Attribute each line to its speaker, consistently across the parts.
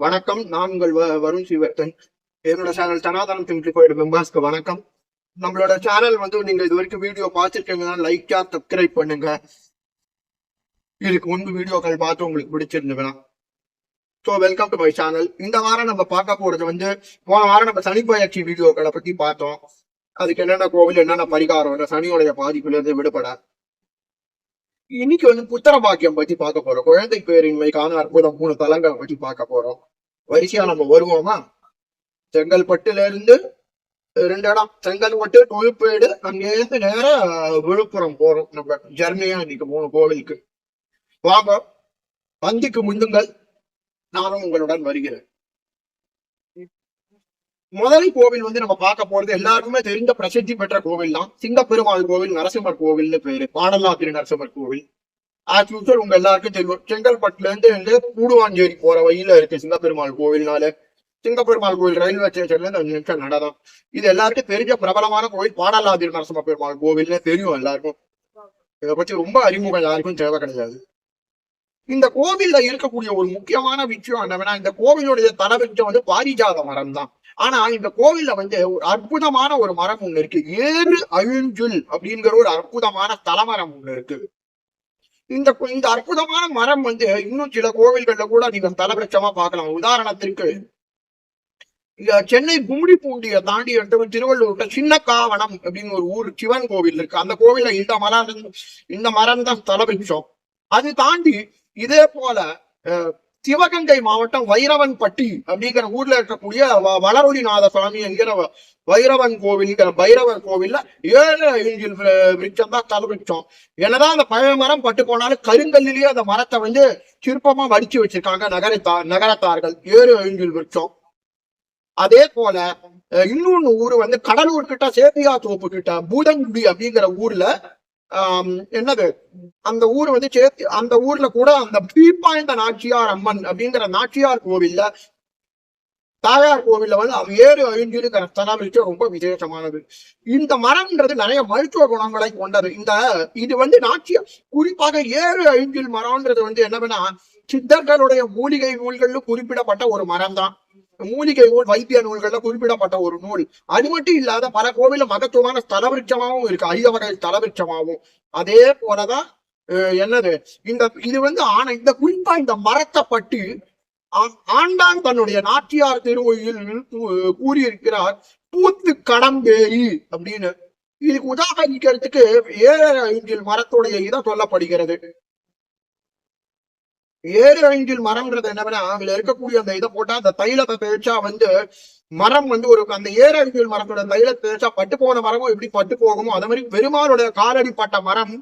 Speaker 1: வணக்கம். நான் உங்கள் வ- வருண் சிவர்த்தன் என்னோட சேனல் சனாதனம் சிம்பிளிஃபைடு மெம்பர்ஸ்க்கு வணக்கம். நம்மளோட சேனல் வந்து நீங்க இது வரைக்கும் வீடியோ பார்த்துருக்கீங்கன்னா லைக்கா சப்ஸ்கிரைப் பண்ணுங்க. இதுக்கு முன்பு வீடியோக்கள் பார்த்து உங்களுக்கு பிடிச்சிருந்ததுன்னா so welcome to my channel இந்த வாரம் நம்ம பார்க்க போறது வந்து போன வாரம் நம்ம சனி பயிற்சி வீடியோக்களை பத்தி பார்த்தோம். அதுக்கு என்னென்ன கோவில் என்னென்ன பரிகாரம் சனியோடைய பாதிப்புல இருந்து விடுபட இன்னைக்கு வந்து புத்திர பாக்கியம் பத்தி பார்க்க போறோம். குழந்தை பேரின்மைக்கான அற்புதம் மூணு தலங்களை பத்தி பார்க்க போறோம். வரிசையா நம்ம வருவோமா? செங்கல்பட்டுல இருந்து ரெண்டு இடம். செங்கல்பட்டு தொழுப்பேடு அங்கேருந்து நேரம் விழுப்புரம் போறோம். நம்ம ஜெர்னியா இன்னைக்கு மூணு கோவிலுக்கு. வாங்க வந்திக்கு முந்துங்கள். நானும் உங்களுடன் வருகிறேன். முதல் கோவில் வந்து நம்ம பார்க்க போறது எல்லாருக்குமே தெரிந்த பிரசித்தி பெற்ற கோவில் தான் சிங்கப்பெருமாள் கோவில் நரசிம்மர் கோவில்னு பேரு. பாடலாத்திரி நரசிம்மர் கோவில். ஆஸ் யூஸ்வல் உங்க எல்லாருக்கும் தெரியும். செங்கல்பட்டுல இருந்து இருந்து கூடுவாஞ்சேரி போற வழியில இருக்கு சிங்கப்பெருமாள் கோவில்னால. சிங்கப்பெருமாள் கோவில் ரயில்வே ஸ்டேஷன்ல இருந்து அஞ்சு நிமிஷம் நடதான். இது எல்லாருக்கும் தெரிஞ்ச பிரபலமான கோவில் பாடலாதிரி நரசிம்ம பெருமாள் கோவில்னு தெரியும் எல்லாருக்கும். இதை பத்தி ரொம்ப அறிமுகம் யாருக்கும் தேவை கிடையாது. இந்த கோவில்ல இருக்கக்கூடிய ஒரு முக்கியமான விஷயம் என்னன்னா இந்த கோவிலுடைய தலவிருச்சம் வந்து பாரிஜாத மரம் தான் ஆனா இந்த கோவில்ல வந்து ஒரு அற்புதமான ஒரு மரம் ஒண்ணு இருக்கு. ஏறு அழிஞ்சுல் அப்படிங்கிற ஒரு அற்புதமான தலமரம் ஒண்ணு இருக்கு. இந்த இந்த அற்புதமான மரம் வந்து இன்னும் சில கோவில்கள்ல கூட நீங்க தலவிருச்சமா பார்க்கலாம். உதாரணத்திற்கு சென்னை கும்மிடி பூண்டியை தாண்டி எடுத்து திருவள்ளூர்ல சின்ன காவனம் அப்படின்னு ஒரு ஊர் சிவன் கோவில் இருக்கு. அந்த கோவில்ல இந்த மரம் இந்த மரம் தான் தலவிருச்சம் அது தாண்டி இதே போல அஹ், சிவகங்கை மாவட்டம் வைரவன்பட்டி அப்படிங்கிற ஊர்ல இருக்கக்கூடிய வ- வளரொலிநாத சுவாமி என்கிற வைரவன் கோவில்ங்கிற பைரவர் கோவில்ல ஏழு இஞ்சில் விருட்சம் தான் தலவிருட்சம் என்னதான் அந்த பழைய மரம் பட்டு போனாலும் கருங்கல்லிலேயே அந்த மரத்தை வந்து சிற்பமா வடிச்சு வச்சிருக்காங்க நகரத்தார் நகரத்தார்கள். ஏழு இஞ்சில் விருட்சம். அதே போல அஹ், இன்னொன்னு ஊரு வந்து கடலூர் கிட்ட சேத்தியா தோப்பு கிட்ட பூதங்குடி அப்படிங்கிற ஊர்ல என்னது? அந்த ஊர் வந்து சேத்தி அந்த ஊர்ல கூட அந்த பீப்பாய்ந்த நாச்சியார் அம்மன் அப்படிங்கிற நாச்சியார் கோவில்ல தாயார் கோவில்ல வந்து அவ ஏறு அழிஞ்சிருக்கிற ஸ்தலம் ரொம்ப விசேஷமானது. இந்த மரம்ன்றது நிறைய மருத்துவ குணங்களை கொண்டது. இந்த இது வந்து நாச்சியார் குறிப்பாக ஏறு அழிஞ்சில் மரம்ன்றது வந்து என்னன்னா சித்தர்களுடைய மூலிகை நூல்கள்ல குறிப்பிடப்பட்ட ஒரு மரம் தான் மூலிகை நூல் வைத்திய நூல்கள்ல குறிப்பிடப்பட்ட ஒரு நூல். அது மட்டும் இல்லாத பல கோவில மகத்துவமான தலவிருட்சமாகவும் இருக்கு. ஐய வகை தலவிருட்சமாகவும் அதே போலதான் என்னது? இந்த இது வந்து ஆன இந்த குறிப்பா இந்த மரத்தை பட்டு ஆ- ஆண்டான் தன்னுடைய நாட்டியார் திருவையில் கூறியிருக்கிறார் பூத்து கடம்பேரி அப்படின்னு. இதுக்கு உதாகரிக்கிறதுக்கு ஏழு ஐந்தில் மரத்துடைய இதை சொல்லப்படுகிறது. ஏறு ஐந்தில் மரம்ன்றது என்னன்னா அதுல இருக்கக்கூடிய அந்த இதை போட்டா அந்த தைலத்தை தேய்ச்சா வந்து மரம் வந்து ஒரு அந்த ஏறு ஐந்தில் மரத்தோட தைலத்தை தேய்ச்சா பட்டு போன மரமும் எப்படி பட்டு போகுமோ அதே மாதிரி பெருமாளுடைய காலடிப்பட்ட மரம்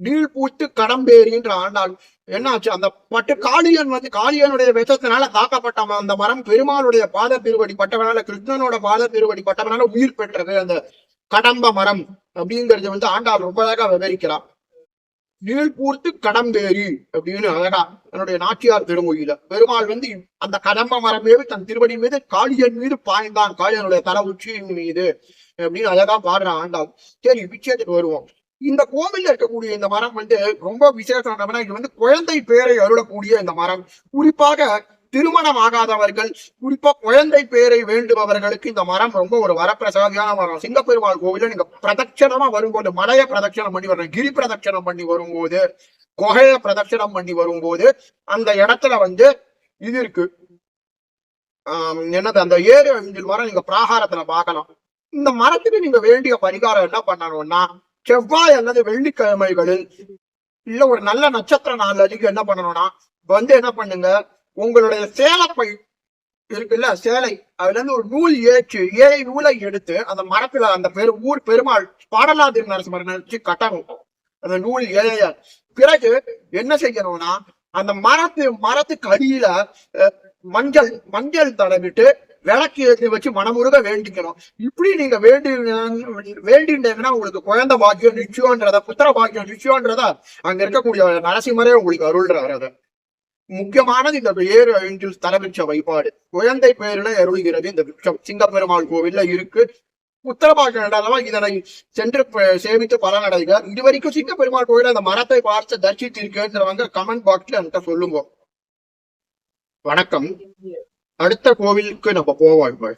Speaker 1: நீள் பூத்து கடம்பேறின்ற ஆண்டாள். என்னாச்சு? அந்த பட்டு காளியன் வந்து காளியனுடைய விஷத்தினால தாக்கப்பட்ட அந்த மரம் பெருமாளுடைய பாத திருவடி பட்டவனால கிருஷ்ணனோட பாத திருவடி பட்டவனால உயிர் பெற்றது. அந்த கடம்ப மரம் அப்படிங்கறது வந்து ஆண்டாள் ரொம்ப அழகா விவரிக்கிறான். நீழ்பூர்த்து கடம்பேறி அப்படின்னு அழகா என்னுடைய நாச்சியார் திருமொழியில பெருமாள் வந்து அந்த கடம்ப மரம் மீது தன் திருவடி மீது காளியன் மீது பாய்ந்தான். காளியனுடைய தர உச்சியின் மீது அப்படின்னு அழகா பாடுற ஆண்டாள். சரி விஷயத்துக்கு வருவோம். இந்த கோவில்ல இருக்கக்கூடிய இந்த மரம் வந்து ரொம்ப விசேஷம் இது வந்து குழந்தை பேரை அருளக்கூடிய இந்த மரம். குறிப்பாக திருமணம் ஆகாதவர்கள் குறிப்பா குழந்தை பேரை வேண்டுபவர்களுக்கு இந்த மரம் ரொம்ப ஒரு வரப்பிரசாதியான மரம். சிங்கப்பெருமாள் கோவில நீங்க பிரதட்சணமா வரும்போது மலைய பிரதட்சணம் பண்ணி வரணும் கிரி பிரதட்சணம் பண்ணி வரும்போது குகைய பிரதட்சணம் பண்ணி வரும்போது அந்த இடத்துல வந்து இது இருக்கு. ஆஹ் என்னது அந்த ஏறு அஞ்சில் மரம் நீங்க பிராகாரத்துல பார்க்கலாம். இந்த மரத்துக்கு நீங்க வேண்டிய பரிகாரம் என்ன பண்ணணும்னா செவ்வாய் அல்லது வெள்ளிக்கிழமைகளில் இல்ல ஒரு நல்ல நட்சத்திர நாள் அன்னைக்கு என்ன பண்ணணும்னா வந்து என்ன பண்ணுங்க உங்களுடைய சேலப்பை இருக்குல்ல சேலை. அதுல இருந்து ஒரு நூல் ஏற்று ஏழை நூலை எடுத்து அந்த மரத்துல அந்த பெரு ஊர் பெருமாள் பாடலாதிரி நரசிம்மர் நினைச்சு கட்டணும். அந்த நூல் ஏழைய. பிறகு என்ன செய்யணும்னா அந்த மரத்து மரத்துக்கு அடியில மஞ்சள் மஞ்சள் தடவிட்டு விளக்கு ஏற்றி வச்சு மனமுருக வேண்டிக்கணும். இப்படி நீங்க வேண்டி வேண்டிட்டீங்கன்னா உங்களுக்கு குழந்தை பாக்கியம் நிச்சயம்ன்றத புத்திர பாக்கியம் நிச்சயம்ன்றத அங்க இருக்கக்கூடிய நரசிம்மரே உங்களுக்கு அருள்றாரு அதை. முக்கியமானது இந்த ஏறு ஐந்தில் தலவிருட்ச வைப்பாடு குழந்தை பேரில அருள்கிறது இந்த விருட்சம். சிங்கப்பெருமாள் கோவில்ல இருக்கு. உத்தரபாக இதனை சென்று சேமித்து பலனடைக இது வரைக்கும் சிங்கப்பெருமாள் பெருமாள் அந்த மரத்தை பார்த்து தரிசித்திருக்கிறவங்க கமெண்ட் பாக்ஸ்ல என்கிட்ட சொல்லுங்க. வணக்கம். அடுத்த கோவிலுக்கு நம்ம போவோம் இப்ப.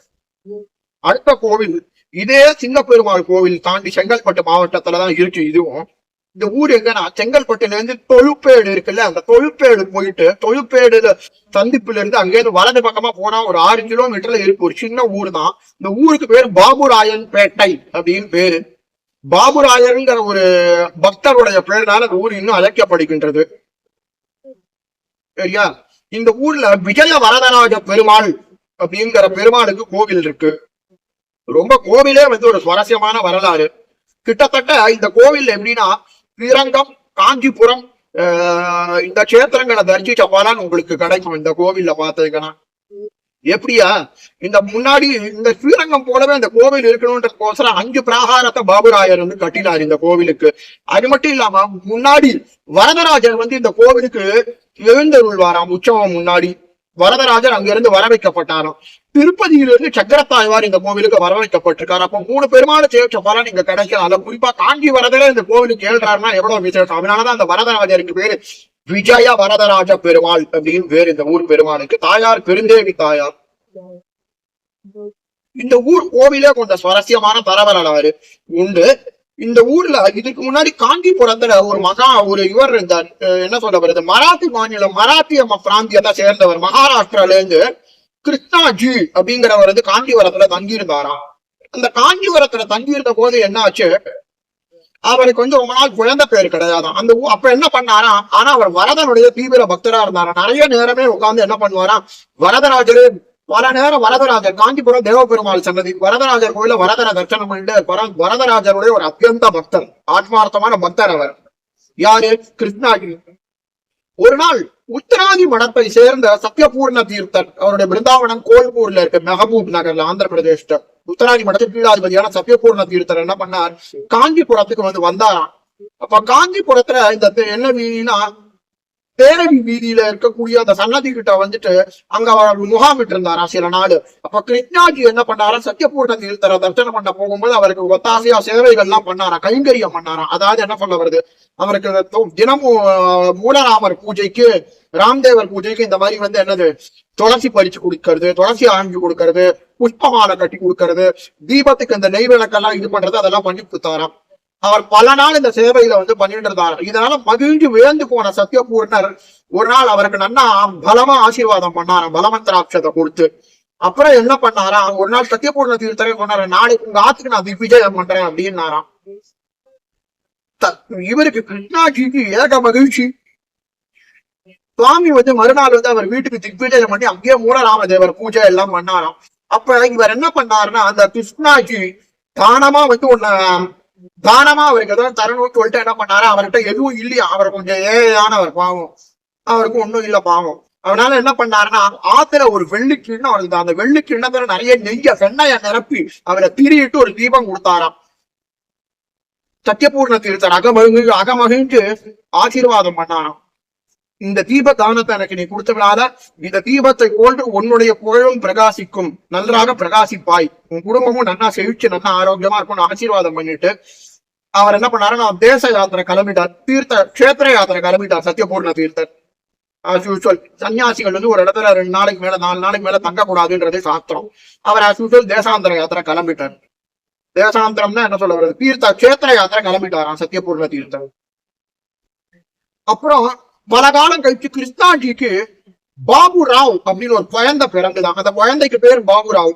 Speaker 1: அடுத்த கோவில் இதே சிங்கப்பெருமாள் கோவில் தாண்டி செங்கல்பட்டு மாவட்டத்துல தான் இருக்கு. இதுவும் இந்த ஊர் எங்கன்னா செங்கல்பட்டுல இருந்து தொழுப்பேடு இருக்குல்ல அந்த தொழுப்பேடு போயிட்டு தொழுப்பேடுல சந்திப்புல இருந்து அங்கேருந்து வலது பக்கமா போனா ஒரு ஆறு கிலோமீட்டர்ல இருக்கு ஒரு சின்ன ஊர் தான் இந்த ஊருக்கு பேரு பாபுராயன் பேட்டை அப்படின்னு பேரு. பாபுராயருங்கிற ஒரு பக்தருடைய பேர்னால அந்த ஊர் இன்னும் அழைக்கப்படுகின்றது. சரியா? இந்த ஊர்ல விஜய வரதராஜ பெருமாள் அப்படிங்கிற பெருமாளுக்கு கோவில் இருக்கு. ரொம்ப கோவிலே வந்து ஒரு சுவாரஸ்யமான வரலாறு. கிட்டத்தட்ட இந்த கோவில் எப்படின்னா ஸ்ரீரங்கம் காஞ்சிபுரம் ஆஹ் இந்த கஷேத்திரங்களை தரிசிச்சப்பாதான் உங்களுக்கு கிடைக்கும். இந்த கோவில்ல பாத்தீங்கன்னா எப்படியா? இந்த முன்னாடி இந்த ஸ்ரீரங்கம் போலவே இந்த கோவில் இருக்கணும்ன்றதுக்கோசரம் அஞ்சு பிராகாரத்தை பாபுராயர் வந்து கட்டினார் இந்த கோவிலுக்கு. அது மட்டும் இல்லாம முன்னாடி வரதராஜர் வந்து இந்த கோவிலுக்கு எழுந்தருள்வாராம் உற்சவம் முன்னாடி. வரதராஜர் அங்கிருந்து வர வைக்கப்பட்டாராம் திருப்பதியிலிருந்து சக்கரத்தாழ்வார் இந்த கோவிலுக்கு வரவழைக்கப்பட்டிருக்காரு. அப்போ மூணு பெருமாள் சேர்ச்ச பலன் இங்க கிடைக்கலாம் அதுல குறிப்பா காஞ்சி வரதரே இந்த கோவிலுக்கு ஏழ்றாருன்னா எவ்வளவு விசேஷம்? அதனாலதான் அந்த வரதராஜருக்கு பேரு விஜய வரதராஜ பெருமாள் அப்படின்னு பேர் இந்த ஊர் பெருமாளுக்கு. தாயார் பெருந்தேவி தாயார். இந்த ஊர் கோவிலே கொண்ட சுவாரஸ்யமான தரவரலாறு உண்டு. இந்த ஊர்ல இதுக்கு முன்னாடி காஞ்சிபுரத்துல ஒரு மகா ஒரு இவர் இருந்தார். என்ன சொல்ல வருது மராத்தி மாநிலம் மராத்திய பிராந்தியத்தை சேர்ந்தவர் மகாராஷ்டிரால இருந்து கிருஷ்ணாஜி அப்படிங்கிறவர் வந்து காஞ்சிபுரத்துல தங்கியிருந்தாராம். அந்த காஞ்சிபுரத்துல தங்கியிருந்த போது என்ன ஆச்சு அவருக்கு வந்து ரொம்ப நாள் குழந்தை பேர் கிடையாதான் அந்த அப்ப என்ன பண்ணாராம்? ஆனா அவர் வரதனுடைய தீவிர பக்தரா இருந்தாராம். நிறைய நேரமே உட்கார்ந்து என்ன பண்ணுவாராம்? வரதராஜரு பல நேரம் வரதராஜர் காஞ்சிபுரம் தேவபெருமாள் சன்னதி வரதராஜர் கோயில வரதர தர்சனம் பண்ணிட்டு வரதராஜருடைய ஒரு அத்தியந்த பக்தர் ஆத்மார்த்தமான பக்தர் அவர். யாரு? கிருஷ்ணாஜி. ஒரு நாள் உத்தராதி மடத்தை சேர்ந்த சத்யபூர்ண தீர்த்தர் அவருடைய பிருந்தாவனம் கோல்பூர்ல இருக்கு மெஹபூப் நகர்ல ஆந்திர பிரதேஷ்ட உத்தராதி மடத்துக்கு பீடாதிபதியான சத்யபூர்ண தீர்த்தர் என்ன பண்ணார்? காஞ்சிபுரத்துக்கு வந்து வந்தாராம். அப்ப காஞ்சிபுரத்துல இந்த என்ன வீதினா பேரடி வீதியில இருக்கக்கூடிய அந்த சன்னதி கிட்ட வந்துட்டு அங்க அவர் முகாமிட்டு இருந்தாரா சில நாள் அப்ப கிருஷ்ணாஜி என்ன பண்ணாரா? சத்தியபூர்ண தீர்த்தரை தரிசனம் பண்ண போகும்போது அவருக்கு ஒத்தாசையா சேவைகள் எல்லாம் பண்ணாரா? கைங்கரியம் பண்ணாரா? அதாவது என்ன சொல்ல வருது? அவருக்கு தினமும் மூலராமர் பூஜைக்கு ராம்தேவர் பூஜைக்கு இந்த மாதிரி வந்து என்னது? துளசி பறிச்சு கொடுக்கறது துளசி ஆரஞ்சு கொடுக்கறது புஷ்பமாலை கட்டி கொடுக்கறது தீபத்துக்கு இந்த நெய் விளக்கெல்லாம் இது பண்றது அதெல்லாம் பண்ணி கொடுத்தாராம். அவர் பல நாள் இந்த சேவையில வந்து பண்ணிட்டு இருந்தார் இதனால மகிழ்ந்து வியந்து போன சத்யபூர்ணர் ஒரு நாள் அவருக்கு நன்னா பலமா ஆசீர்வாதம் பண்ணாராம் பலமந்திராட்சத்தை கொடுத்து. அப்புறம் என்ன பண்ணாரா ஒரு நாள் சத்தியபூர்ண தீர்த்தரை சொன்னாரு நாளைக்கு உங்க ஆத்துக்கு நான் திக்விஜயம் பண்றேன் அப்படின்னாராம். இவருக்கு கிருஷ்ணாஜிக்கு ஏக மகிழ்ச்சி. சுவாமி வந்து மறுநாள் வந்து அவர் வீட்டுக்கு திக்விஜயம் பண்ணி அங்கேயே மூலராமதேவர் பூஜை எல்லாம் பண்ணாராம். அப்ப இவர் என்ன பண்ணாருன்னா அந்த கிருஷ்ணாஜி தானமா வந்து உன்னை தானமா அவருக்கு ஏதோ தரணும்னு சொல்லிட்டு என்ன பண்ணாரு? அவர்கிட்ட எதுவும் இல்லையா? அவர் கொஞ்சம் ஏழையானவர் பாவம். அவருக்கு ஒண்ணும் இல்ல பாவம். அவனால என்ன பண்ணாருன்னா ஆத்துல ஒரு வெள்ளி கிண்ணம் அவருக்கு அந்த வெள்ளி கிண்ணத்துல நிறைய நெய்ய வெண்ணைய நிரப்பி அவரை திரியிட்டு ஒரு தீபம் கொடுத்தாராம். சத்தியபூர்ண தீர்த்தர் அகமகிழ்ந்து அகமகிழ்ந்து ஆசீர்வாதம் பண்ணாராம். இந்த தீப தானத்தை எனக்கு நீ கொடுத்தனால இந்த தீபத்தை போன்று உன்னுடைய புகழும் பிரகாசிக்கும். நன்றாக பிரகாசிப்பாய். உன் குடும்பமும் நன்னா செழிச்சு நல்லா ஆரோக்கியமா இருக்கும்னு ஆசீர்வாதம் பண்ணிட்டு அவர் என்ன பண்ணாருன்னா தேச யாத்திரை கிளம்பிட்டார். தீர்த்த கஷேத்திர யாத்திரை கிளம்பிட்டார். சத்தியபூர்ண தீர்த்தர். as usual சன்னியாசிகள் வந்து ஒரு இடத்துல ரெண்டு நாளைக்கு மேல நாலு நாளைக்கு மேல தங்கக்கூடாதுன்றது சாஸ்திரம். அவர் as தேசாந்திர யாத்திரை கிளம்பிட்டார். தேசாந்திரம்னா என்ன சொல்ல வருது தீர்த்த கஷேத்திர யாத்திரை கிளம்பிட்டாராம் சத்தியபூர்ண தீர்த்தர். அப்புறம் பல காலம் கழிச்சு கிருஷ்ணாஜிக்கு பாபு ராவ் அப்படின்னு ஒரு குழந்தை பிறந்துதான் அந்த குழந்தைக்கு பேர் பாபு ராவ்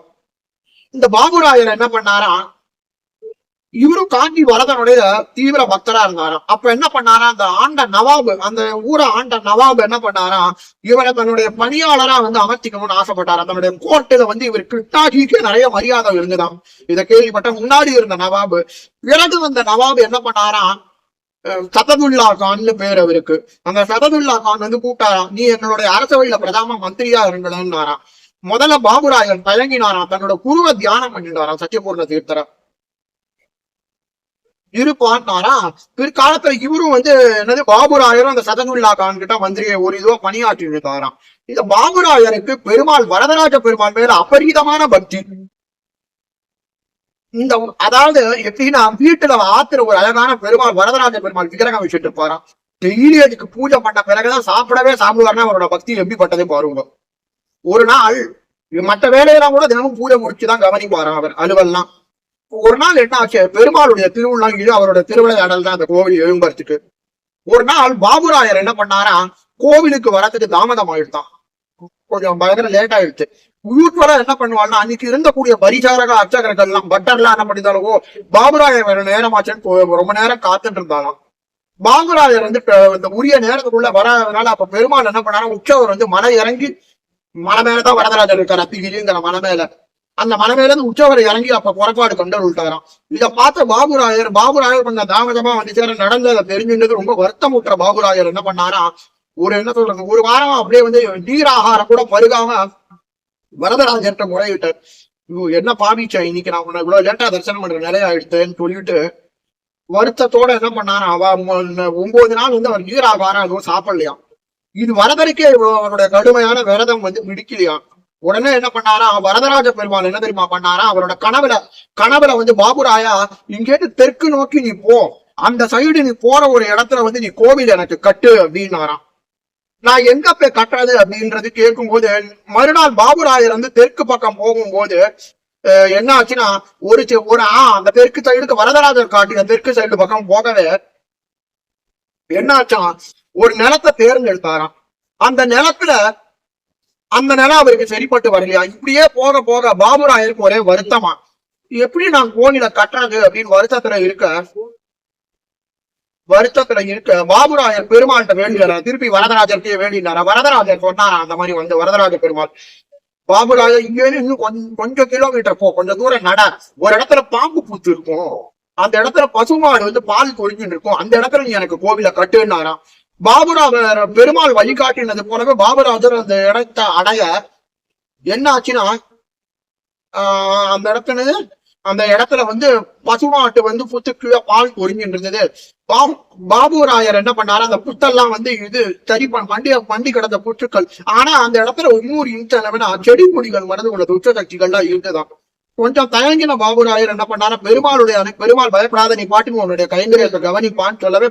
Speaker 1: இந்த பாபுராயர் என்ன பண்ணாரா? இவரும் காஞ்சி வரதனுடைய தீவிர பக்தரா இருந்தாராம். அப்ப என்ன பண்ணாரா? அந்த ஆண்ட நவாபு அந்த ஊரை ஆண்ட நவாபு என்ன பண்ணாரா? இவரை தன்னுடைய பணியாளரா வந்து அமர்த்திக்கணும்னு ஆசைப்பட்டாரு தன்னுடைய கோட்டையில வந்து இவர் கிருஷ்ணாஜிக்கு நிறைய மரியாதை இருந்துதான் இதை கேள்விப்பட்ட முன்னாடி இருந்த நவாபு பிறகு வந்த நவாபு என்ன பண்ணாராம்? சததுல்லா கான்னு பேர் அவருக்கு. அந்த சததுல்லா கான் வந்து கூப்பிட்டாராம் நீ என்னுடைய அரசவையில பிரதம மந்திரியா இருங்களேன்னாராம் முதல்ல பாபுராயன் தயங்கினாராம். தன்னோட குருவ தியானம் பண்ணிட்டாராம் சத்தியபூர்ண தீர்த்தர. இருப்பான்னாரா பிற்காலத்துல இவரும் வந்து என்னது பாபுராயரும் அந்த சததுல்லா கான் கிட்ட மந்திரியை ஒரு இதுவா பணியாற்றி இருந்தாராம். இந்த பாபுராயருக்கு பெருமாள் வரதராஜ பெருமாள் மேல அபரீதமான பக்தி. இந்த அதாவது எப்படின்னா வீட்டுல ஆத்துற ஒரு அழகான பெருமாள் வரதராஜ பெருமாள் விக்கிரகம் வச்சுட்டு போறான். டெய்லி அதுக்கு பூஜை பண்ண பிறகுதான் சாப்பிடவே சாப்பிடுவாருன்னா அவரோட பக்தி எப்படிப்பட்டதே பாருங்க. ஒரு நாள் மற்ற வேலையெல்லாம் கூட தினமும் பூஜை முடிச்சுதான் கவனிப்பாரு அவர் அலுவல்லாம். ஒரு நாள் என்ன ஆச்சு? பெருமாளுடைய திருவிழா அவரோட திருவிளையாடல் தான் அந்த கோவில் எழும்பறதுக்கு. ஒரு நாள் பாபுராயர் என்ன பண்ணாரா கோவிலுக்கு வரத்துக்கு தாமதம் ஆயிடுதான் கொஞ்சம் பயங்கர லேட் ஆயிடுச்சு. யூஸ்வலா என்ன பண்ணுவாள்னா அன்னைக்கு இருந்தக்கூடிய பரிசாரக அர்ச்சகர்கள் எல்லாம் பட்டர்லாம் என்ன பண்ணிட்டாலோ பாபுராயர் வேற நேரமாச்சேன்னு ரொம்ப நேரம் காத்துட்டு இருந்தாலும் பாபுராயர் வந்து இந்த உரிய நேரத்துக்குள்ள வராதனால அப்ப பெருமாள் என்ன பண்ணாரா உற்சவர் வந்து மலை இறங்கி மலை மேலதான் வரதராஜர் இருக்கார் அத்திகிரிங்கிற மலை மேல. அந்த மலை மேல இருந்து உற்சவரை இறங்கி அப்ப புறப்பாடு கொண்டு விட்டாராம் இத பார்த்த பாபுராயர் பாபுராயர் கொஞ்சம் தாமதமா வந்து சேர நடந்ததை தெரிஞ்சுட்டு ரொம்ப வருத்தம் விட்டுற பாபுராயர் என்ன பண்ணாரா ஒரு என்ன சொல்றது ஒரு வாரம் அப்படியே வந்து நீராகாரம் கூட பருகாம வரதராஜர்கிட்ட முறையிட்டார் என்ன பாவிச்சா இன்னைக்கு நான் உன்னை இவ்வளவு லேட்டா தரிசனம் பண்ற நிலைய ஆயிடுத்தேன்னு சொல்லிட்டு வருத்தத்தோட என்ன பண்ணாரு அவ ஒன்பது நாள் வந்து அவர் நீராகாரம் அதுவும் சாப்பிடலையாம். இது வரதருக்கே அவருடைய கடுமையான விரதம் வந்து பிடிக்கலையாம் உடனே என்ன பண்ணாரா? வரதராஜ பெருமாள் என்ன தெரியுமா பண்ணாரா? அவரோட கனவுல கனவுல வந்து பாபுராயா இங்கேட்டு தெற்கு நோக்கி நீ போ. அந்த சைடு நீ போற ஒரு இடத்துல வந்து நீ கோவில் எனக்கு கட்டு அப்படின்னாராம். நான் எங்க போய் கட்டுறது அப்படின்றது கேட்கும்போது மறுநாள் பாபுராயர் வந்து தெற்கு பக்கம் போகும்போது என்ன ஆச்சுன்னா ஒரு ஒரு ஆ அந்த தெற்கு சைடுக்கு வரதராஜர் காட்டின தெற்கு சைடு பக்கம் போகவே என்ன ஆச்சாம் ஒரு நிலத்தை தேர்ந்தெடுத்தாராம். அந்த நிலத்துல அந்த நிலம் அவருக்கு சரிப்பட்டு வரலையா? இப்படியே போக போக பாபுராயருக்கு ஒரே வருத்தமா. எப்படி நான் கோயில கட்டுறது அப்படின்னு வருத்தத்துல இருக்க வருத்தத்துல இருக்க பாபுராயர் பெருமாள்கிட்ட வேண்டினாரா? திருப்பி வரதராஜர்கிட்டயே வேண்டினாரா? வரதராஜர் சொன்னாரா? அந்த மாதிரி வந்து வரதராஜ பெருமாள். பாபுராஜர் இங்க இன்னும் கொஞ்சம் கொஞ்சம் கிலோமீட்டர் போ. கொஞ்சம் தூரம் நட. ஒரு இடத்துல பாம்பு பூத்து இருக்கும். அந்த இடத்துல பசுமாடு வந்து பால் கொழிஞ்சுட்டு இருக்கும். அந்த இடத்துல நீ எனக்கு கோவில கட்டுனாராம் பாபுராஜர் பெருமாள் வழிகாட்டினது போலவே பாபுராஜர் அந்த இடத்தை அடைய என்ன ஆச்சுன்னா ஆஹ் அந்த இடத்துல அந்த இடத்துல வந்து பசுமாட்டு வந்து புத்து கீழே பால் பொறிஞ்சிட்டு இருந்தது. பாபு பாபுராயர் என்ன பண்ணாரு? அந்த புத்தெல்லாம் வந்து இது சரி வண்டி வண்டி கிடந்த புற்றுக்கள் ஆனா அந்த இடத்துல ஒவ்வொரு இன்ச் அளவுனா செடி கொடிகள் மறந்து உள்ள உச்ச சக்திகள்லாம் இருந்ததான். கொஞ்சம் தயங்கின பாபுராயர் என்ன பண்ணாரு? பெருமாளுடைய பெருமாள் பயப்படாத நீ பாட்டுக்கு உன்னுடைய கைங்கரியத்தை கவனிப்பான்னு சொல்லவே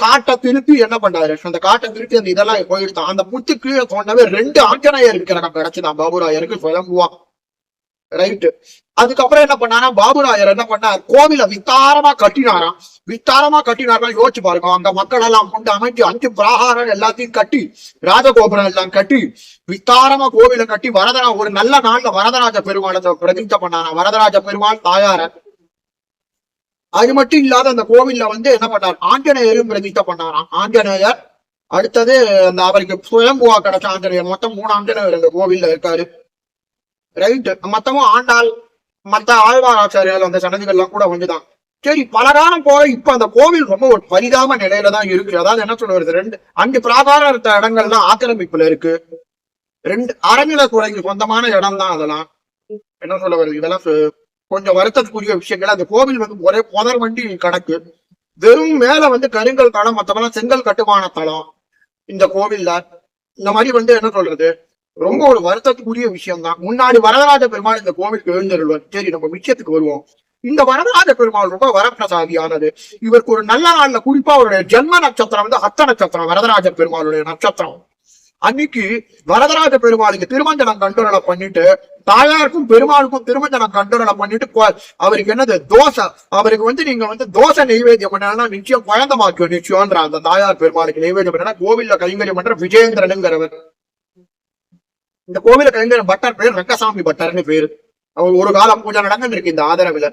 Speaker 1: காட்டை திருப்பி என்ன பண்ணாரு? அந்த காட்டை திருப்பி அந்த இதெல்லாம் போயிடுதான். அந்த புத்து கீழே தோண்டவே ரெண்டு ஆஞ்சநேயர் இருக்கிற கிடைச்சுதான் பாபுராயருக்கு சுயம்புவா ரைட்டு அதுக்கப்புறம் என்ன பண்ணாரா பாபுராயர் என்ன பண்ணார்? கோவில விஸ்தாரமா கட்டினாராம். விஸ்தாரமா கட்டினாரா யோசிச்சு பாருங்க. அங்க மக்கள் எல்லாம் கொண்டு அமைச்சு அஞ்சு பிராகாரம் எல்லாத்தையும் கட்டி ராஜகோபுரம் எல்லாம் கட்டி விஸ்தாரமா கோவில கட்டி வரதரா ஒரு நல்ல நாள்ல வரதராஜ பெருமாளை பிரதிஷ்டை பண்ணாராம். வரதராஜ பெருமாள் தாயார. அது மட்டும் இல்லாத அந்த கோவில்ல வந்து என்ன பண்ணார்? ஆஞ்சநேயரும் பிரதிஷ்டை பண்ணாராம். ஆஞ்சநேயர் அடுத்தது அந்த அவருக்கு சுயம்புவா கிடைச்ச ஆஞ்சநேயர். மொத்தம் மூணு ஆஞ்சநேயர் இந்த கோவில்ல இருக்காரு. ரைட் மொத்தமும் ஆண்டாள் மத்த ஆழ்வாராச்சாரியால் அந்த சன்னதிகள்லாம் கூட வந்துதான். சரி பல காலம் போக இப்ப அந்த கோவில் ரொம்ப ஒரு பரிதாப நிலையில தான் இருக்கு. அதாவது என்ன சொல்ல வருது ரெண்டு அஞ்சு பிராகாரம் இடங்கள் இடங்கள்லாம் ஆக்கிரமிப்புல இருக்கு. ரெண்டு அறநிலைத்துறைக்கு சொந்தமான இடம் தான் அதெல்லாம். என்ன சொல்ல வருது இதெல்லாம் கொஞ்சம் வருத்தத்துக்குரிய விஷயங்கள். அந்த கோவில் வந்து ஒரே புதர் வண்டி கணக்கு. வெறும் மேல வந்து கருங்கல் தளம் மத்தவெல்லாம் செங்கல் கட்டுமான தளம். இந்த கோவில்ல. இந்த மாதிரி வந்து என்ன சொல்றது? ரொம்ப ஒரு வருத்தத்துக்குரிய விஷயம் தான் முன்னாடி வரதராஜ பெருமாள் இந்த கோவிலுக்கு எழுந்தருள்வார். சரி நம்ம விஷயத்துக்கு வருவோம். இந்த வரதராஜ பெருமாள் ரொம்ப வரப்பிரசாதியானது. இவருக்கு ஒரு நல்ல நாள்ல குறிப்பா அவருடைய ஜென்ம நட்சத்திரம் வந்து ஹத்த நட்சத்திரம் வரதராஜ பெருமாளுடைய நட்சத்திரம். அன்னைக்கு வரதராஜ பெருமாளுக்கு திருமஞ்சனம் கண்டுரலை பண்ணிட்டு தாயாருக்கும் பெருமாளுக்கும் திருமஞ்சனம் கண்டுரலை பண்ணிட்டு அவருக்கு என்னது தோசை. அவருக்கு வந்து நீங்க வந்து தோசை நெய்வேத்தியம் பண்ணா நிச்சயம் குழந்தமாக்கும் நிச்சயம்ன்ற அந்த தாயார் பெருமாளுக்கு நெய்வேத்தியம் பண்ணா கோவில்ல கைங்கரியம் பண்ற விஜயேந்திரனுங்கிறவர். இந்த கோவில கலைஞர் பட்டர் பேர் ரங்கசாமி பட்டர்னு பேரு. அவர் ஒரு காலம் பூஜை நடந்துருக்கு இந்த ஆதரவுல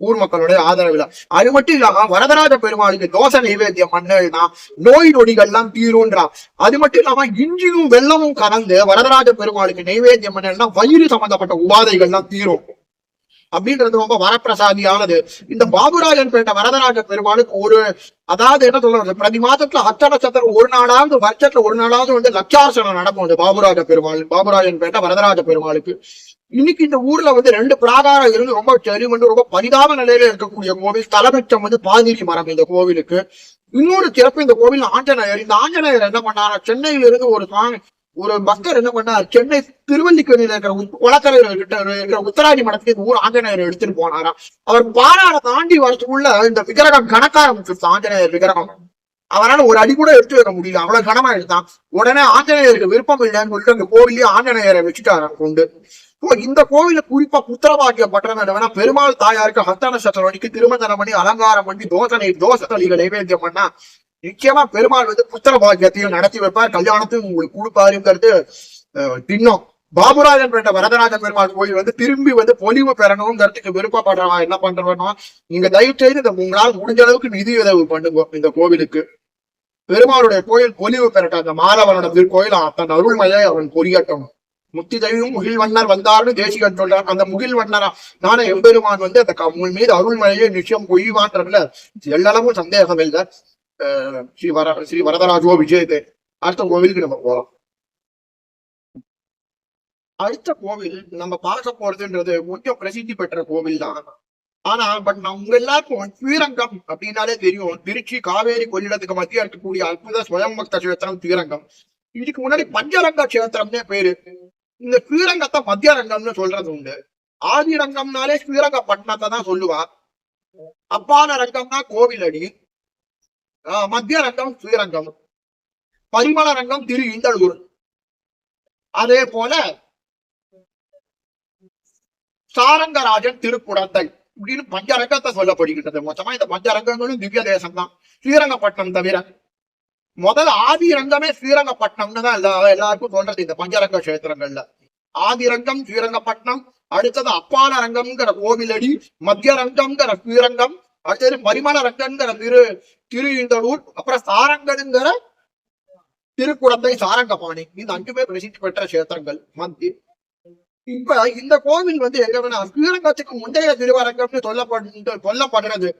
Speaker 1: ஊர் மக்களுடைய ஆதரவுல அது மட்டும் இல்லாம வரதராஜ பெருமாளுக்கு தோசை நைவேத்தியம் பண்ணா நோய் நொடிகள்லாம் தீரும்ன்றா. அது மட்டும் இல்லாம இஞ்சியும் வெள்ளமும் கலந்து வரதராஜ பெருமாளுக்கு நைவேத்தியம் பண்ணா வயிறு சம்பந்தப்பட்ட உபாதைகள்லாம் தீரும். அப்படின்றது ரொம்ப வரப்பிரசாதியானது. இந்த பாபுராஜன் பேட்ட வரதராஜ பெருமாளுக்கு ஒரு அதாவது என்ன சொல்றது பிரதி மாதத்துல அத்த நட்சத்திரம் ஒரு நாளாவது வருஷத்துல ஒரு நாளாவது வந்து லட்சார்சனம் நடக்கும் இந்த பாபுராஜ பெருமாள் பாபுராஜன் பேட்ட வரதராஜ பெருமாளுக்கு. இன்னைக்கு இந்த ஊர்ல வந்து ரெண்டு பிராகாரம் இருந்து ரொம்ப செறிமண்டு ரொம்ப பரிதாப நிலையில இருக்கக்கூடிய கோவில் தலைமைச்சம் வந்து பாதிரி மரம் இந்த கோவிலுக்கு. இன்னொரு சிறப்பு இந்த கோவில் ஆஞ்சநேயர். இந்த ஆஞ்சநேயர் என்ன பண்ணாரா சென்னையில இருந்து ஒரு சுவாமி ஒரு பக்தர் என்ன பண்ணார் சென்னை திருவல்லிக்கேணியில இருக்கிற உத்- கிட்ட இருக்கிற உத்தராஜி மடத்துக்கு ஊர் ஆஞ்சநேயர் எடுத்துட்டு போனாராம். அவர் பாராட தாண்டி வரதுக்குள்ள இந்த விக்கிரகம் கணக்க ஆரம்பிச்சிருச்சு ஆஞ்சநேயர் விக்கிரகம். அவரால ஒரு அடி கூட எடுத்து வைக்க முடியல. அவ்வளவு கனமா எடுத்தான். உடனே ஆஞ்சநேயருக்கு விருப்பம் இல்லைன்னு சொல்லிட்டு அந்த கோவிலே ஆஞ்சநேயரை வச்சுட்டாராம் கொண்டு. இந்த கோவில குறிப்பா புத்திரபாக்கிய பண்றது பெருமாள் தாயாருக்கு ஹஸ்தான நட்சத்திரமணிக்கு திருமணம் பண்ணி அலங்காரம் பண்ணி தோசனை தோசை தளிகள் நைவேத்தியம் பண்ணா நிச்சயமா பெருமாள் வந்து புத்திர பாக்கியத்தையும் நடத்தி வைப்பார். கல்யாணத்தையும் உங்களுக்கு கொடுப்பாருங்கிறது திண்ணம் பாபுராஜன் பெற்ற வரதராஜ பெருமாள் கோயில் வந்து திரும்பி வந்து பொலிவு பெறணுங்கிறதுக்கு விருப்பப்படுறவா என்ன பண்றவனா நீங்க தயவு செய்து இந்த உங்களால் முடிஞ்ச அளவுக்கு நிதி உதவி பண்ணுங்க இந்த கோவிலுக்கு. பெருமாளுடைய கோயில் பொலிவு பெறட்டும். அந்த மாலவனோட திருக்கோயில் தன் அருள்மையை அவன் பொறியட்டும். முத்தி தெய்வம் முகில் வண்ணர் வந்தார்னு தேசிகன் சொல்றார். அந்த முகில் வண்ணரா? நானே எம்பெருமான் வந்து அந்த க- மீது அருள்மழையை நிச்சயம் பொய்வான்றதுல எல்லளவும் சந்தேகம் இல்லை ஸ்ரீ வர ஸ்ரீ வரதராஜோ விஜயத்தை அடுத்த கோவிலுக்கு நம்ம போகலாம் அடுத்த கோவில் நம்ம பார்க்க போறதுன்றது கொஞ்சம் பிரசித்தி பெற்ற கோவில் தான் ஆனா பட் நான் உங்க எல்லாருக்கும் ஸ்ரீரங்கம் அப்படின்னாலே தெரியும் திருச்சி காவேரி கொள்ளிடத்துக்கு மத்திய இருக்கக்கூடிய அற்புத ஸ்வயம் பக்த கஷேத்திரம் ஸ்ரீரங்கம் இதுக்கு முன்னாடி பஞ்சரங்க கஷேத்திரம்னே பேரு இந்த ஸ்ரீரங்கத்தை மத்திய ரங்கம்னு சொல்றது உண்டு ஆதி ரங்கம்னாலே ஸ்ரீரங்கப்பட்டினத்தை தான் சொல்லுவா அப்பான ரங்கம்னா கோவில் அடி மத்திய ரங்கம் ஸ்ரீரங்கம் பரிமள ரங்கம் திரு இந்தளூர். அதே போல சாரங்கராஜன் திருக்குடந்தை இப்படின்னு பஞ்சரங்கத்தை சொல்லப்படுகின்றது. மொத்தமா இந்த பஞ்சரங்கங்களும் திவ்ய தேசம் தான் ஸ்ரீரங்கப்பட்டினம் தவிர முதல்ல ஆதி ரங்கமே ஸ்ரீரங்கப்பட்டினம்னு தான் எல்லா எல்லாருக்கும் சொல்றது இந்த பஞ்சரங்க கஷேத்திரங்கள்ல. ஆதிரங்கம் ஸ்ரீரங்கப்பட்டினம் அடுத்தது அப்பாலரங்கம்ங்கிற கோவிலடி மத்திய ரங்கம்ங்கிற ஸ்ரீரங்கம் அடுத்தது பரிமள ரங்கன்கிற திரு திரு இந்தளூர் அப்புறம் சாரங்கனுங்கிற திருக்குடந்தை சாரங்கபாணி. இந்த அஞ்சுமே பிரசித்தி பெற்ற கஷேத்திரங்கள். மந்தி. இப்ப இந்த கோவில் வந்து எங்கன்னா ஸ்ரீரங்கத்துக்கு முந்தைய திருவரங்கம்னு சொல்லப்படு சொல்லப்படுறது.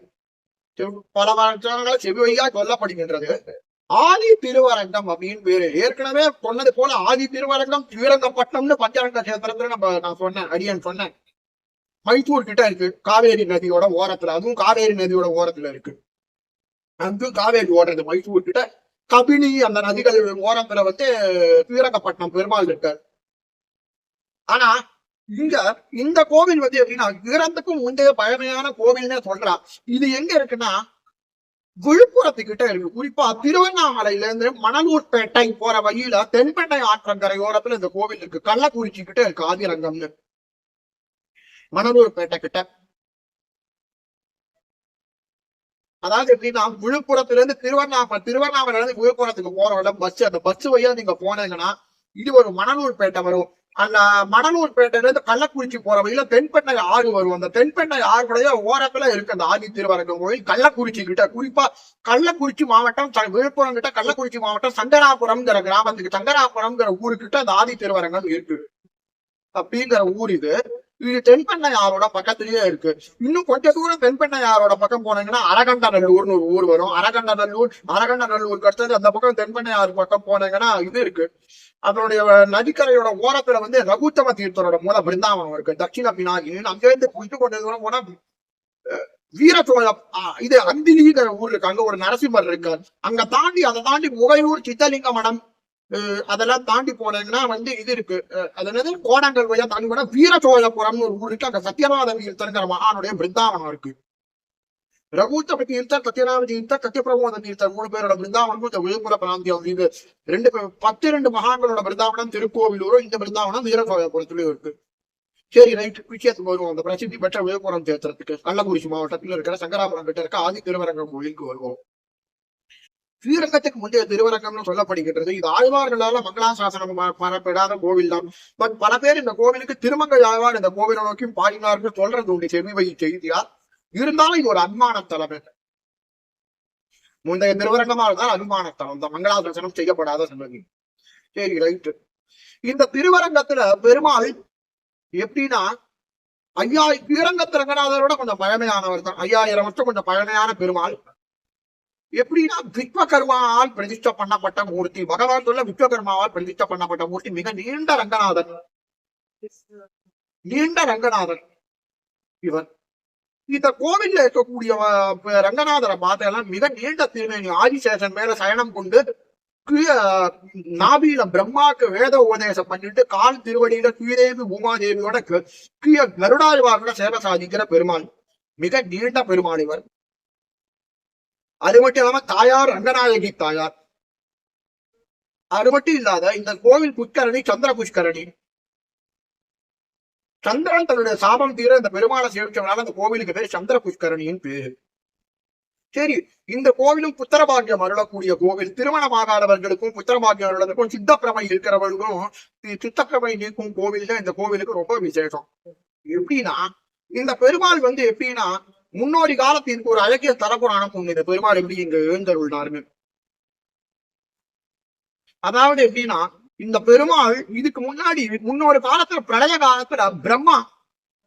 Speaker 1: செவ்- பல வருஷங்களா செவியா சொல்லப்படுகின்றது. ஆதி திருவரங்கம் அப்படின்னு பேரு. ஏற்கனவே சொன்னது போல ஆதி திருவரங்கம் ஸ்ரீரங்கப்பட்டினம்னு பஞ்சரங்க கஷேத்திரத்துல நம்ம நான் சொன்னேன் அடியன் சொன்னேன். மைசூர் கிட்ட இருக்கு. காவேரி நதியோட ஓரத்துல. அதுவும் காவேரி நதியோட ஓரத்துல இருக்கு. அங்கும் காவேரி ஓடுறது. மைசூர் கிட்ட கபினி அந்த நதிகள் ஓரத்துல வந்து ஸ்ரீரங்கப்பட்டினம் பெருமாள் இருக்கார். ஆனா இங்க இந்த கோவில் வந்து எப்படின்னா வீரத்துக்கும் முந்தைய பழமையான கோவில்னே சொல்றா இது எங்க இருக்குன்னா விழுப்புரத்துக்கிட்ட இருக்கு. குறிப்பா திருவண்ணாமலையில இருந்து மணலூர்பேட்டை போற வழியில தென்பெட்டை ஆற்றங்கரையோரத்துல இந்த கோவில் இருக்கு. கள்ளக்குறிச்சி கிட்ட இருக்கு ஆதிரங்கம்னு. மணலூர்பேட்டை கிட்ட. அதாவது எப்படின்னா விழுப்புரத்துல இருந்து திருவண்ணாமலை திருவண்ணாமலை இருந்து விழுப்புரத்துக்கு போற பஸ் அந்த பஸ் வழியா நீங்க போனீங்கன்னா இது ஒரு மணலூர்பேட்டை வரும். அந்த மணலூர்பேட்டையில இருந்து கள்ளக்குறிச்சி போற வழியில தென்பெண்ணை ஆறு வரும். அந்த தென்பெண்ணை ஆறுடைய ஓரத்துல இருக்கு அந்த ஆதி திருவரங்கம் கோயில் கள்ளக்குறிச்சி கிட்ட. குறிப்பா கள்ளக்குறிச்சி மாவட்டம் விழுப்புரம் கிட்ட கள்ளக்குறிச்சி மாவட்டம் சங்கராபுரம்ங்கிற கிராமத்துக்கு சங்கராபுரம்ங்கிற ஊருக்கிட்ட அந்த ஆதி திருவரங்கம் இருக்கு. அப்படிங்கிற ஊர் இது. இது தென்பெண்ணை யாரோட பக்கத்துலயே இருக்கு. இன்னும் கொஞ்ச தூரம் தென்பெண்ணை யாரோட பக்கம் போனீங்கன்னா அரகண்டநல்லூர்னு ஒரு ஊர் வரும். அரகண்டநல்லூர் அரகண்டநல்லூருக்கு அடுத்தது அந்த பக்கம் தென்பெண்ணை ஆறு பக்கம் போனீங்கன்னா இது இருக்கு. அதனுடைய நதிக்கரையோட ஓரத்துல வந்து ரகுத்தம தீர்த்தரோட மூல பிருந்தாவனம் இருக்கு. தட்சிண பினாகின்னு அங்க இருந்து கொஞ்சம் கொஞ்ச தூரம் போனா அஹ், வீரசோழ இது அந்திலிங்கிற ஊர் இருக்கு. அங்க ஒரு நரசிம்மர் இருக்கார். அங்க தாண்டி அதை தாண்டி முகையூர் சித்தலிங்க மடம் அதெல்லாம் தாண்டி போனீங்கன்னா வந்து இது இருக்கு. அஹ், அது என்னது? கோடங்கள் வழியா தாண்டி போனா வீரசோழபுரம்னு ஒரு ஊர் இருக்கு. அங்க சத்யநாத தருங்கிற மகானுடைய பிருந்தாவனம் இருக்கு. ரகுத்தம தீர்த்தர் சத்யநாத தீர்த்தர் சத்யபிரமோத இருந்தார் மூணு பேரோட பிருந்தாவனம் இந்த விழுப்புர பிராந்தியம் இது ரெண்டு பத்து ரெண்டு மகான்களோட பிருந்தாவனம் திருக்கோவிலூரும் இந்த பிருந்தாவனம் வீரசோழபுரத்துலயும் இருக்கு. சரி ரைட். விஷயத்துக்கு வருவோம். அந்த பிரசித்தி பெற்ற விழுப்புரம் தேத்திரத்துக்கு கள்ளக்குறிச்சி மாவட்டத்தில் இருக்கிற சங்கராபுரம் கிட்ட இருக்க ஆதி திருவரங்கம் கோயிலுக்கு வருவோம். ஸ்ரீரங்கத்துக்கு முந்தைய திருவரங்கம்னு சொல்லப்படுகின்றது. இது ஆழ்வார்களால மங்களாசாசனம் ப- கோவில் தான். பட் பல பேர் இந்த கோவிலுக்கு திருமங்கல் ஆழ்வார் இந்த கோவிலை நோக்கி பாடினார்கள் சொல்றது உண்டு. செவி செய்தியார் செய்தியா இருந்தாலும் இது ஒரு அன்மான தலம் முந்தைய திருவரங்கமா இருந்தால் அனுமான தலம். இந்த மங்களாசாசனம் செய்யப்படாத சன்னதி சரி ரைட்டு. இந்த திருவரங்கத்துல பெருமாள் எப்படின்னா ஐயா ஸ்ரீரங்கத்து ரங்கநாதரோட கொஞ்சம் பழமையானவர் தான். ஐயாயிரம் வருஷம் கொஞ்சம் பழமையான பெருமாள். எப்படின்னா விஸ்வகர்மாவால் பிரதிஷ்டை பண்ணப்பட்ட மூர்த்தி. பகவான் சொல்ல விஸ்வகர்மாவால் பிரதிஷ்டை பண்ணப்பட்ட மூர்த்தி. மிக நீண்ட ரங்கநாதன். நீண்ட ரங்கநாதன் இவர் இந்த கோவில்ல இருக்கக்கூடிய ரங்கநாதரை பார்த்தெல்லாம் மிக நீண்ட திருமேனி. ஆதிசேஷன் மேல சயனம் கொண்டு நாபியில பிரம்மாக்கு வேத உபதேசம் பண்ணிட்டு கால் திருவடியில ஸ்ரீதேவி பூமாதேவியோட க- கீழ கருடாழ்வாரோட சேவை சாதிக்கிற பெருமாள் மிக நீண்ட பெருமாள் இவர் அது மட்டும் இல்லாம தாயார் ரங்கநாயகி தாயார். அது மட்டும் இல்லாத இந்த கோவில் புஷ்கரணி சந்திர புஷ்கரணி. சந்திரன் தன்னுடைய சாபம் தீர இந்த பெருமாளை சேவிச்சவனால அந்த கோவிலுக்கு பேர் சந்திர புஷ்கரணியின் பேரு. சரி இந்த கோவிலும் புத்திரபாகியம் அருளக்கூடிய கோவில். திருமணமாகாதவர்களுக்கும் புத்திரபாகியம் அருளதற்கும் சித்தப்பிரமை இருக்கிறவர்களுக்கும் சித்தப்பிரமை நீக்கும் கோவில் தான் இந்த கோவிலுக்கு ரொம்ப விசேஷம். எப்படின்னா இந்த பெருமாள் வந்து எப்படின்னா முன்னோடி காலத்திற்கு ஒரு அழகிய தலப்புராணம் உண்டு இந்த பெருமாள் எப்படி இங்கு எழுந்தருள்னாருங்க அதாவது எப்படின்னா இந்த பெருமாள் இதுக்கு முன்னாடி முன்னொரு காலத்துல பிரளய காலத்துல பிரம்மா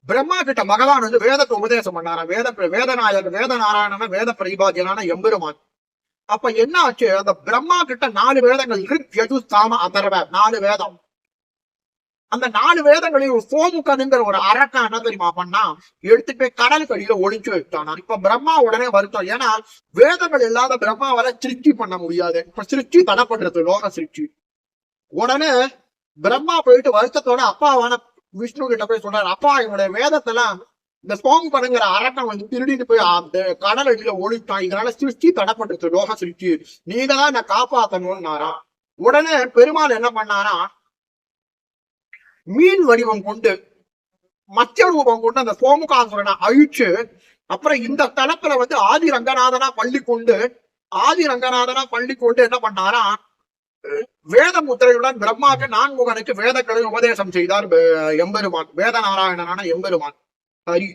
Speaker 1: பிரம்மா கிட்ட பகவான் வந்து வேதத்தை உபதேசம் பண்ணாரா? வேத வேதநாயகர் வேத நாராயணன வேத பிரதிபாத்தியனான எம்பெருமான். அப்ப என்ன ஆச்சு? அந்த பிரம்மா கிட்ட நாலு வேதங்கள் இருக்கு சாம அதர்வ நாலு வேதம். அந்த நாலு வேதங்களையும் சோமுகனுங்கிற ஒரு அரக்கன் என்ன தெரியுமா பண்ணா? எடுத்துட்டு போய் கடலுக்கு அடியில ஒளிச்சு வச்சானா இப்ப பிரம்மா உடனே வருத்தம். ஏன்னா வேதங்கள் இல்லாத பிரம்மாவால சிருஷ்டி பண்ண முடியாது. இப்ப சிருஷ்டி தடப்படுறது லோக சிருஷ்டி. உடனே பிரம்மா போயிட்டு வருத்தத்தோட அப்பாவான விஷ்ணு கிட்ட போய் சொல்றாரு அப்பா என்னுடைய வேதத்தெல்லாம் இந்த சோம் படங்கிற அரக்கன் வந்து திருடிட்டு போய் அந்த கடல் அடியில ஒழித்தான் இதனால சிருஷ்டி தடப்பட்டுருச்சு லோக சிருஷ்டி. நீங்க தான் என்ன காப்பாத்தணும்னாரா உடனே பெருமாள் என்ன பண்ணாரா மீன் வடிவம் கொண்டு மத்திய ரூபம் கொண்டு அந்த சோமுகாசுரனை அழிச்சு அப்புறம் இந்த தளத்துல வந்து ஆதி ரங்கநாதனா பள்ளி கொண்டு ஆதி ரங்கநாதனா பள்ளி கொண்டு என்ன பண்ணாரா வேத முத்திரையுடன் பிரம்மாக்கு நான்முகனுக்கு வேதக்களை உபதேசம் செய்தார் எம்பெருமான் வேத நாராயணனான எம்பெருமான். ஹரி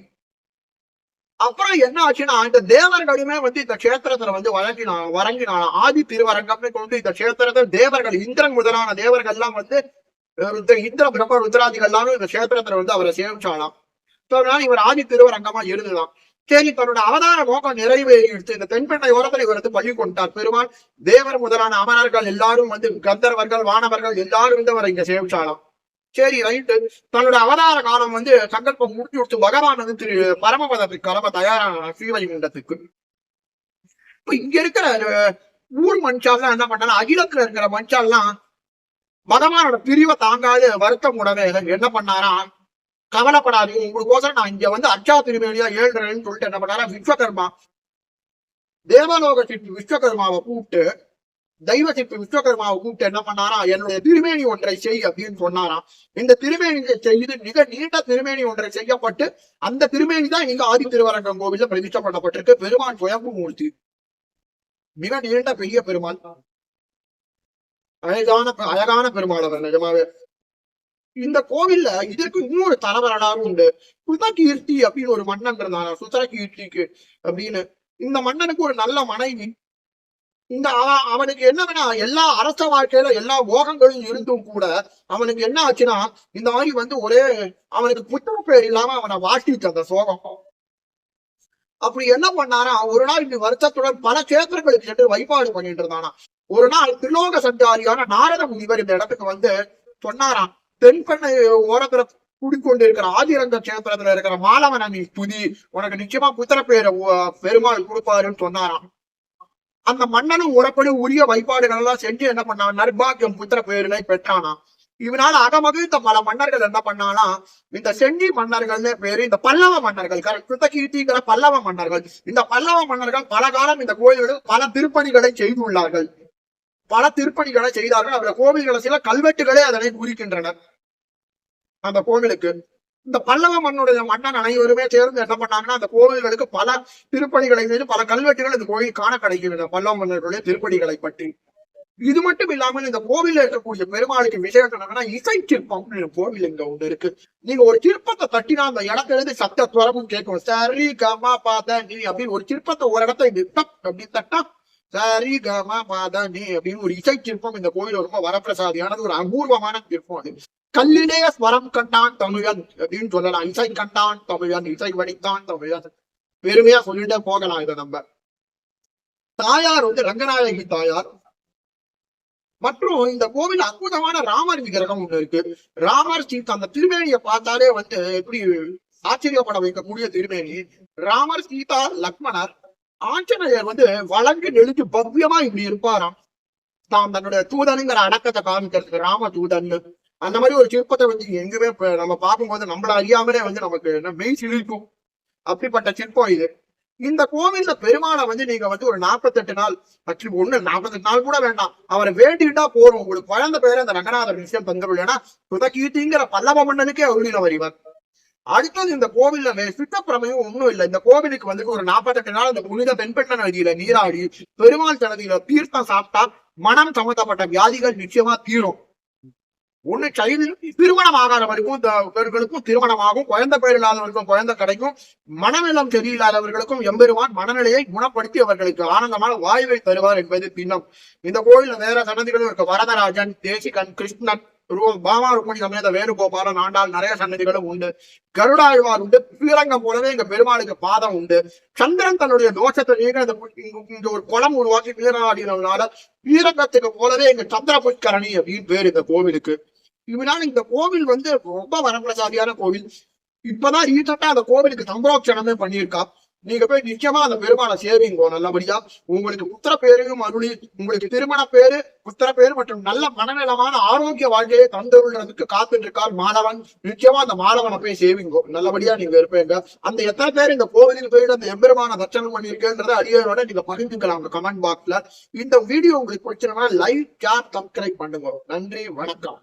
Speaker 1: அப்புறம் என்ன ஆச்சுன்னா இந்த தேவர்களுமே வந்து இந்த கஷேத்திரத்துல வந்து வழங்கினா வழங்கினான ஆதி திருவரங்கம்னு கொண்டு இந்த கஷேத்திரத்தில் தேவர்கள் இந்திரன் முதலான தேவர்கள் எல்லாம் வந்து இந்திர பிரம்ம ருத்ராதிகள் எல்லாரும் இந்த கஷேத்திரத்துல வந்து அவரை சேமிச்சாலாம் அதனால இவர் ஆதி திருவரங்கமா இருந்துதான் சரி தன்னோட அவதார நோக்கம் நிறைவேறிடுச்சு இந்த தென்பெண்ணை ஓரத்தில் இவர் வந்து பள்ளி கொண்டார் பெருமாள் தேவர் முதலான அமரர்கள் எல்லாரும் வந்து கந்தர்வர்கள் வானவர்கள் எல்லாரும் வந்து அவரை இங்க சேமிச்சாலாம் சரி ரைட்டு தன்னோட அவதார காலம் வந்து சங்கல்பம் முடிஞ்சு கொடுத்து பகவான் வந்து திரு பரமபதத்துக்கு கிளம்ப தயாரான ஸ்ரீவைகுண்டத்துக்கு. இப்ப இங்க இருக்கிற ஊர் மனுஷாலாம் என்ன பண்ணா அகிலத்துல இருக்கிற மனுஷாலாம் பகவானோட பிரிவை தாங்காது வருத்தம் உடனே என்ன பண்ணாரா? கவலைப்படாதீங்க. உங்களுக்கோசரம் நான் இங்க வந்து அச்சா திருமேனியா ஏழ்றேன்னு சொல்லிட்டு என்ன பண்ணாரா? விஸ்வகர்மா தேவலோக சிற்பி விஸ்வகர்மாவை கூப்பிட்டு தெய்வ சிற்பி விஸ்வகர்மாவை கூப்பிட்டு என்ன பண்ணாரா? என்னுடைய திருமேனி ஒன்றை செய் அப்படின்னு சொன்னாராம் இந்த திருமேனியை செய்து மிக நீண்ட திருமேனி ஒன்றை செய்யப்பட்டு அந்த திருமேனி தான் இங்க ஆதி திருவரங்கம் கோவில்ல பிரதிஷ்டை பண்ணப்பட்டிருக்கு. பெருமான் சுயம்பு மூர்த்தி மிக நீண்ட பெரிய பெருமாள். அழகான அழகான பெருமாள் நிஜமாவே. இந்த கோவில்ல இதற்கு இன்னொரு தலவரலாறு உண்டு. சுதகீர்த்தி அப்படின்னு ஒரு மன்னன் இருந்தான்? சுதகீர்த்திக்கு அப்படின்னு. இந்த மன்னனுக்கு ஒரு நல்ல மனைவி. இந்த அவனுக்கு என்னன்னா எல்லா அரச வாழ்க்கையில எல்லா போகங்களும் இருந்தும் கூட அவனுக்கு என்ன ஆச்சுன்னா இந்த மாதிரி வந்து ஒரே அவனுக்கு புத்தக பேர் இல்லாம அவனை வாட்டிட்டு அந்த சோகம். அப்படி என்ன பண்ணாரா ஒரு நாள் இப்படி வருத்தத்துடன் பல கேத்திரங்களுக்கு சென்று வழிபாடு பண்ணிட்டு இருந்தானா. ஒரு நாள் திருலோக சஞ்சாரியான நாரத முனிவர் இந்த இடத்துக்கு வந்து சொன்னாராம் தென்பெண்ணை ஓரத்துல குடிக்கொண்டு இருக்கிற ஆதிரங்க கஷேத்திரத்துல இருக்கிற மாலவன நீ துதி உனக்கு நிச்சயமா புத்திர பேர பெருமாள் கொடுப்பாருன்னு சொன்னாராம். அந்த மன்னனும் உறப்படி உரிய வழிபாடுகள் எல்லாம் செஞ்சு என்ன பண்ணான்? நர்பாக்கியம் புத்திர பேரினை பெற்றானாம். இவனால அகமகிழ்ந்த பல மன்னர்கள் என்ன பண்ணானா இந்த செஞ்சி மன்னர்கள்னு பேரு இந்த பல்லவ மன்னர்கள் கிருத்தகீர்த்திங்கிற பல்லவ மன்னர்கள். இந்த பல்லவ மன்னர்கள் பல காலம் இந்த கோயில்களில் பல திருப்பணிகளை செய்துள்ளார்கள். பல திருப்பணிகளை செய்தார்கள். அந்த கோவில்களை சில கல்வெட்டுகளே அதனை குறிக்கின்றன. அந்த கோவிலுக்கு இந்த பல்லவ மண்ணுடைய மன்னன் அனைவருமே சேர்ந்து என்ன பண்ணாங்கன்னா அந்த கோவில்களுக்கு பல திருப்பணிகளை செய்து பல கல்வெட்டுகள் இந்த கோயில் காண கிடைக்கின்றன பல்லவ மன்னர்களுடைய திருப்பணிகளை பற்றி. இது மட்டும் இல்லாமல் இந்த கோவில்ல இருக்கக்கூடிய பெருமாளுக்கு விசேஷம் என்னன்னா இசை சிற்பம் கோவில் இங்க ஒண்ணு இருக்கு. நீங்க ஒரு சிற்பத்தை தட்டினா அந்த இடத்துல இருந்து சத்த துவரமும் கேட்கும். சரி கமா பாத்த நீ அப்படின்னு ஒரு சிற்பத்தை ஒரு இடத்த இப்படி அப்படின்னு தட்டா சரி கம பாத அப்படின்னு ஒரு இசை சிற்பம் இந்த கோயில் ரொம்ப வரப்பிரசாதியானது ஒரு அபூர்வமான சிற்பம் அது. கல்லிலே ஸ்வரம் கண்டான் தமிழன் அப்படின்னு சொல்லலாம். இசை கண்டான் தமிழன் இசை வடித்தான் தமிழன். பெருமையா சொல்லிட்டே போகலாம் இதை நம்ம. தாயார் வந்து ரங்கநாயகி தாயார். மற்றும் இந்த கோவில் அற்புதமான ராமர் விக்கிரகம் ஒண்ணு இருக்கு. ராமர் சீதா அந்த திருமேனியை பார்த்தாலே வந்து எப்படி ஆச்சரியப்பட வைக்கக்கூடிய திருமேனி? ராமர் சீதா லக்மணர். ஆஞ்சநேயர் வந்து வழங்கி நெழுத்து பவ்யமா இப்படி இருப்பாராம். தான் தன்னுடைய தூதனுங்கிற அடக்கத்தை காமிக்கிறதுக்கு ராம தூதன் அந்த மாதிரி ஒரு சிற்பத்தை வந்து எங்குமே நம்ம பார்க்கும்போது நம்மள அறியாமலே வந்து நமக்கு என்ன மெய் சிலிர்க்கும். அப்படிப்பட்ட சிற்பம் இது. இந்த கோவில்ல பெருமாளை வந்து நீங்க வந்து ஒரு நாற்பத்தெட்டு நாள் ஆக்சுவலி ஒண்ணு நாற்பத்தெட்டு நாள் கூட வேண்டாம். அவரை வேண்டிட்டா போறோம் உங்களுக்கு குழந்தை பேரு அந்த ரங்கநாதர் விஷயம் தந்துருள். ஏன்னா சுதகீர்த்திங்கிற பல்லவ மன்னனுக்கே அருளினவர் இவர். அடுத்தது இந்த கோவில்ல வே- சித்தப்பிரமையும் ஒண்ணும் இல்லை. இந்த கோவிலுக்கு வந்து ஒரு நாற்பத்தெட்டு நாள் இந்த புனித பெண்பெட்ட நதியில நீராடி பெருமாள் சன்னதியில தீர்த்தம் சாப்பிட்டா மனம் சம்பந்தப்பட்ட வியாதிகள் நிச்சயமா தீரும். ஒண்ணு சைல்டு திருமணம் ஆகாதவருக்கும் இந்த இவர்களுக்கும் திருமணமாகும். குழந்தை பேர் இல்லாதவருக்கும் குழந்தை கிடைக்கும். மனநலம் சரியில்லாதவர்களுக்கும் எம்பெருமான் மனநிலையை குணப்படுத்தி அவர்களுக்கு ஆனந்தமான வாயுவை தருவார் என்பது பின்னம். இந்த கோயில வேற சன்னதிகளும் இருக்கு. வரதராஜன் தேசிகன் கிருஷ்ணன் ரூ- பாமா ருக்மணி சமேத வேணுகோபாலன் ஆண்டாள் நிறைய சன்னதிகளும் உண்டு. கருடாழ்வார் உண்டு. ஸ்ரீரங்கம் போலவே எங்க பெருமாளுக்கு பாதம் உண்டு. சந்திரன் தன்னுடைய தோஷத்தை நீங்க இந்த இங்க ஒரு குளம் உருவாக்கி வீரநாடினால ஸ்ரீரங்கத்துக்கு போலவே எங்க சந்திர புஷ்கரணி அப்படின்னு பேர் இந்த கோவிலுக்கு. இதனால இந்த கோவில் வந்து ரொம்ப வரப்பிரசாதியான கோவில். இப்பதான் ரீசெண்டா அந்த கோவிலுக்கு சம்பரோட்சணமே பண்ணியிருக்கா. நீங்க போய் நிச்சயமா அந்த பெருமான சேவிங்கோ நல்லபடியா. உங்களுக்கு புத்திர பேரையும் அருளி உங்களுக்கு திருமண பேரு புத்திர பேரு மற்றும் நல்ல மனநலமான ஆரோக்கிய வாழ்க்கையை தந்துள்ளதுக்கு காத்துருக்கார் மாணவன். நிச்சயமா அந்த மாணவனை போய் சேவிங்கோ நல்லபடியா நீங்க இருப்பீங்க. அந்த எத்தனை பேர் இந்த கோவிலுக்கு போயிட்டு அந்த எம்பெருமான தர்ச்சனம் பண்ணியிருக்கேன்றத அடியோட நீங்க பகிர்ந்துக்கலாம் உங்க கமெண்ட் பாக்ஸ்ல இந்த வீடியோ உங்களுக்கு பிடிச்சிருந்தா லைக் ஷேர் சப்ஸ்கிரைப் பண்ணுங்க நன்றி வணக்கம்.